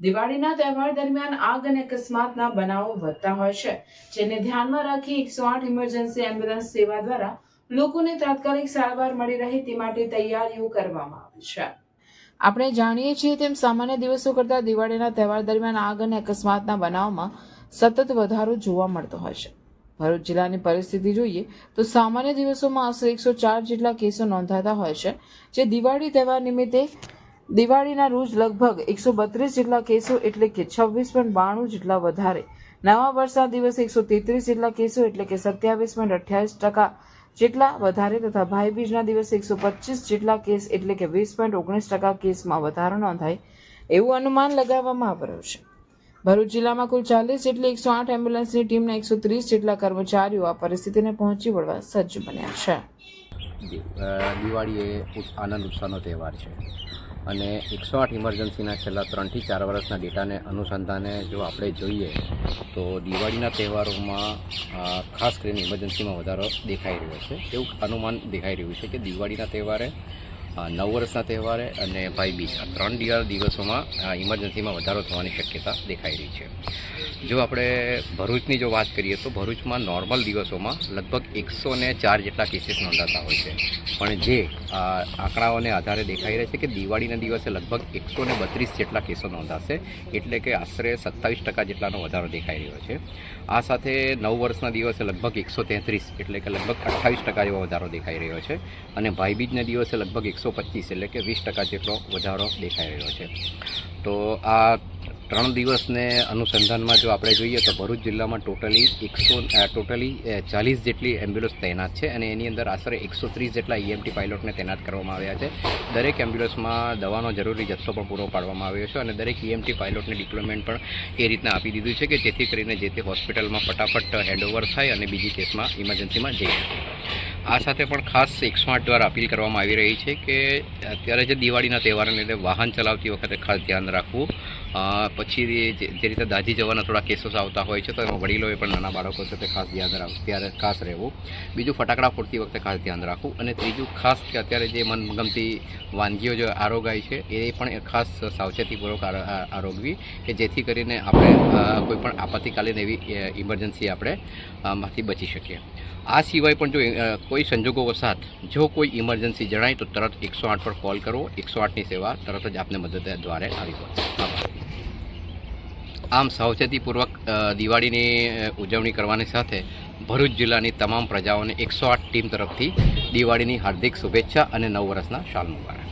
દિવાળીના તહેવાર દરમિયાન આગ અને અકસ્માતના બનાવો વધતા હોય છે, જેને ધ્યાનમાં રાખી એકસો આઠ ઇમરજન્સી એમ્બ્યુલન્સ સેવા દ્વારા લોકોને તાત્કાલિક સારવાર મળી રહે તે માટે તૈયારીઓ કરવામાં આવી છે. આપણે જાણીએ છીએ તેમ સામાન્ય દિવસો કરતાં દિવાળીના તહેવાર દરમિયાન આગ અને અકસ્માતના બનાવમાં સતત વધારો જોવા મળતો હોય છે. ભરૂચ જિલ્લાની પરિસ્થિતિ જોઈએ તો સામાન્ય દિવસોમાં આશરે એકસો ચાર જેટલા કેસો નોંધાતા હોય છે, જે દિવાળી તહેવાર નિમિત્તે દિવાળીના રોજ લગભગ એકસો બત્રીસ જેટલા કેસો એટલે કે છવ્વીસ પોઈન્ટ બાણું જેટલા વધારે. નવા વર્ષના દિવસે એકસો તેત્રીસ જેટલા કેસો એટલે કે સત્યાવીસ પોઈન્ટ અઠ્યાવીસ ટકા જેટલા વધારે તથા ભાઈબીજના દિવસે એકસો પચીસ જેટલા કેસ એટલે કે વીસ પોઈન્ટ ઓગણીસ ટકા કેસમાં વધારો નોંધાય એવું અનુમાન લગાવવામાં આવ્યું છે. ભરૂચ જિલ્લામાં કુલ ચાલીસ જેટલી એકસો આઠ એમ્બ્યુલન્સની ટીમના એકસો ત્રીસ જેટલા કર્મચારીઓ આ પરિસ્થિતિને પહોંચી વળવા સજ્જ બન્યા છે. દિવાળી એ આનંદ ઉત્સાહનો તહેવાર છે. અને એકસો આઠ ઇમરજન્સીના છેલ્લા ત્રણથી ચાર વર્ષના ડેટાને અનુસંધાને જો આપણે જોઈએ તો દિવાળીના તહેવારોમાં ખાસ કરીને ઇમરજન્સીમાં વધારો દેખાઈ રહ્યો છે. એવું અનુમાન દેખાઈ રહ્યું છે કે દિવાળીના તહેવારે નવ વર્ષના તહેવારે અને ભાઈબીજ આ ત્રણ દિવાળ દિવસોમાં ઇમરજન્સીમાં વધારો થવાની શક્યતા દેખાઈ રહી છે. જો આપણે ભરૂચની જો વાત કરીએ તો ભરૂચમાં નોર્મલ દિવસોમાં લગભગ એકસો ને ચાર જેટલા કેસીસ નોંધાતા હોય છે. પણ જે આંકડાઓને આધારે દેખાઈ રહ્યા છે કે દિવાળીના દિવસે લગભગ એકસો ને બત્રીસ જેટલા કેસો નોંધાશે, એટલે કે આશરે સત્તાવીસ ટકા જેટલાનો વધારો દેખાઈ રહ્યો છે. આ સાથે નવ વર્ષના દિવસે લગભગ એકસો તેત્રીસ, એટલે કે લગભગ અઠ્ઠાવીસ ટકા જેવો વધારો દેખાઈ રહ્યો છે. અને ભાઈબીજના દિવસે લગભગ એકસો પચીસ એટલે કે વીસ ટકા જેટલો વધારો દેખાઈ રહ્યો છે. તો આ ત્રણ દિવસને અનુસંધાનમાં જો આપણે જોઈએ તો ભરૂચ જિલ્લામાં ટોટલી એકસો ટોટલી ચાલીસ જેટલી એમ્બ્યુલન્સ તૈનાત છે અને એની અંદર આશરે એકસો ત્રીસ જેટલા ઈએમટી પાયલોટને તૈનાત કરવામાં આવ્યા છે. દરેક એમ્બ્યુલન્સમાં દવાનો જરૂરી જથ્થો પણ પૂરો પાડવામાં આવ્યો છે અને દરેક ઈએમટી પાયલોટને ડિપ્લોયમેન્ટ પણ એ રીતના આપી દીધું છે કે જેથી કરીને જે તે હોસ્પિટલમાં ફટાફટ હેન્ડઓવર થાય અને બીજી કેસમાં ઇમરજન્સીમાં જઈ શકે. આ સાથે પણ ખાસ એકસો આઠ દ્વારા અપીલ કરવામાં આવી રહી છે કે અત્યારે જે દિવાળીના તહેવારને લીધે વાહન ચલાવતી વખતે ખાસ ધ્યાન રાખવું. પછી જે રીતે દાઝી જવાના થોડા કેસો આવતા હોય છે, તો એમાં વડીલોએ પણ નાના બાળકો છે તે ખાસ ધ્યાન રાખવું ત્યારે ખાસ રહેવું. બીજું ફટાકડા ફોડતી વખતે ખાસ ધ્યાન રાખવું. અને ત્રીજું, ખાસ કે અત્યારે જે મનગમતી વાનગીઓ જે આરોગાય છે, એ પણ ખાસ સાવચેતીપૂર્વક આરોગવી કે જેથી કરીને આપણે કોઈપણ કોઈ પણ આપત્તિકાલીન એવી ઇમરજન્સી આપણે માંથી બચી શકીએ. આ સિવાય પણ જો કોઈ સંજોગો વસાત જો કોઈ ઇમરજન્સી જણાય તો તરત એકસો આઠ પર કોલ કરવો એકસો આઠની સેવા તરત જ આપને મદદ દ્વારા આવી પડશે આમ સાવચેતીપૂર્વક દિવાળીની ઉજવણી કરવાની સાથે ભરૂચ જિલ્લાની તમામ પ્રજાઓને એકસો આઠ ટીમ તરફથી દિવાળીની હાર્દિક શુભેચ્છા અને નવ વર્ષના શાલ મુબારક.